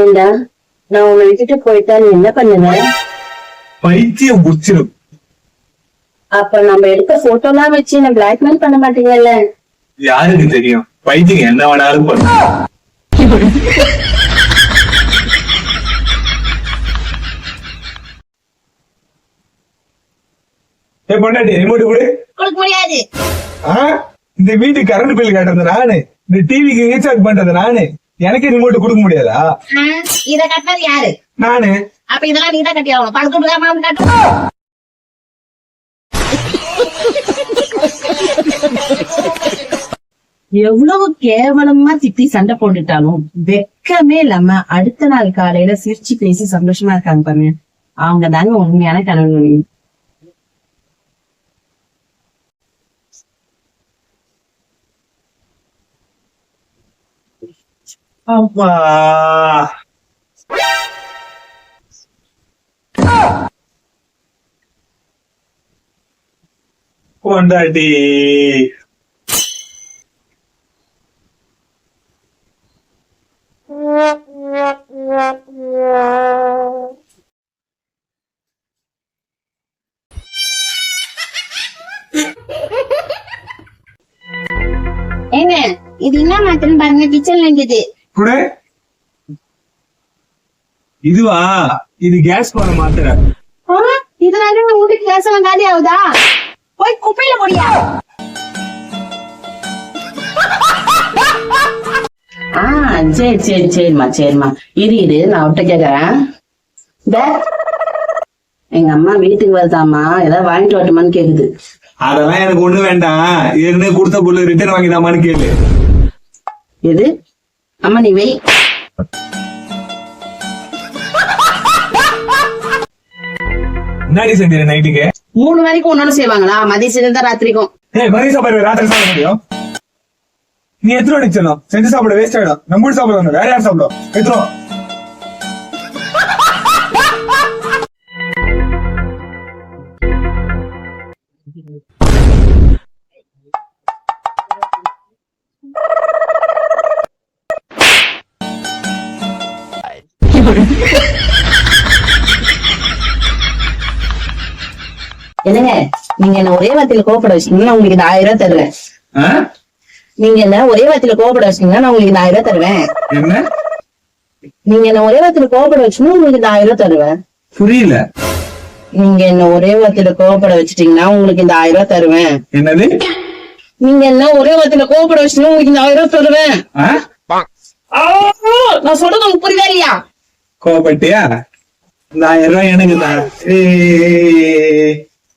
ஏண்டா? நான் உன்னை விட்டுட்டு போயிட்டா நீ என்ன பண்ணுவ? பைத்தியம் முடிச்சிடும் அப்ப நம்ம எடுத்த போட்டோ எல்லாம் வச்சு என்ன பிளாக்மெயில் பண்ண மாட்டீங்கல்ல? யாருக்கு தெரியும்? பைத்தியம் என்ன வேணாலும் பொண்டாட்டி ரிமோட் கொடு. கொடுக்க முடியாது? இந்த வீட்டுக்கு கரண்ட் பில் கட்டுறது நானு. இந்த டிவிக்கு ரீசார்ஜ் பண்றது நானு. எனக்கே ரிமோட் கொடுக்க முடியாதா? இத கட்டினது யாரு? நானு. அப்ப இதெல்லாம் நீதான் கட்டி ஆகணும். பணம் கொடுக்காம கட்டணும் எவ்வளவு கேவலமா திட்டி சண்டை போட்டுட்டாலும் வெக்கமே இல்லாம அடுத்த நாள் காலையில சிரிச்சு பேசி சந்தோஷமா இருக்காங்க பாருங்க. அவங்க தாங்க உண்மையான கணவன் அப்பா பொண்டாட்டி ஏங்க இது என்ன மாத்திரம் பாருங்க கிச்சன்ல இருக்குது குடு. இதுவா? இது கேஸ் போன மாத்திரை ஆ, இதனால வீட்டுக்கு கேஸ் எல்லாம் காலி ஆகுதா? போய் குப்பையில போடியா? ஆ சரி சரி சரிம்மா சரிம்மா. இரு இரு நான் அவட்ட கேக்குறேன். டே, எங்க அம்மா வீட்டுக்கு வருதாம்மா? ஏதாவது வாங்கிட்டு வரட்டுமான்னு கேக்குது. அதெல்லாம் எனக்கு ஒண்ணு வேண்டாம். ஏற்கனவே கொடுத்த பொருள் ரிட்டர்ன் வாங்கிதாமான்னு கேளு. எது? அம்மா நீ முன்னாடி செஞ்சு நைட்டுக்கு. மூணு வரைக்கும் ஒன்னொன்னு செய்வாங்களா? மதியம் செஞ்சா ராத்திரிக்கும். ஏய் மதியம் சாப்பாடு ராத்திரி சாப்பிட முடியும் நீ எத்தனை மணிக்கு செஞ்சு சாப்பிட வேஸ்ட் ஆயிடும். நம்ம கூட சாப்பிட வேண்டாம் வேற யார் சாப்பிடும்? எத்தனை என்னங்க நீங்க என்ன ஒரே வார்த்தையில கோபப்பட வச்சீங்கன்னா உங்களுக்கு இந்த ஆயிரம் ரூபாய் தருவேன்? நீங்க என்ன ஒரே வார்த்தையில கோபப்பட வச்சீங்கன்னா நான் உங்களுக்கு இந்த ஆயிரம் ரூபாய் தருவேன். என்ன? நீங்க என்ன ஒரே வார்த்தையில கோபப்பட வச்சீங்கன்னா உங்களுக்கு இந்த ஆயிரம் ரூபாய் தருவேன். புரியல. நீங்க என்ன ஒரே வார்த்தையில கோபப்பட வச்சிட்டீங்கன்னா உங்களுக்கு இந்த ஆயிரம் ரூபாய் தருவேன். என்னது? நீங்க என்ன ஒரே வார்த்தையில கோபப்பட வச்சீங்கன்னா உங்களுக்கு இந்த ஆயிரம் ரூபாய் தருவேன். நான் சொல்றது உங்களுக்கு புரியுதா இல்லையா? கோவப்பட்டியா? இந்த ஆயிரம் ரூபாய் எனக்கு தான் ஏய்.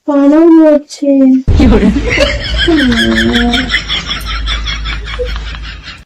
பணம் போச்சு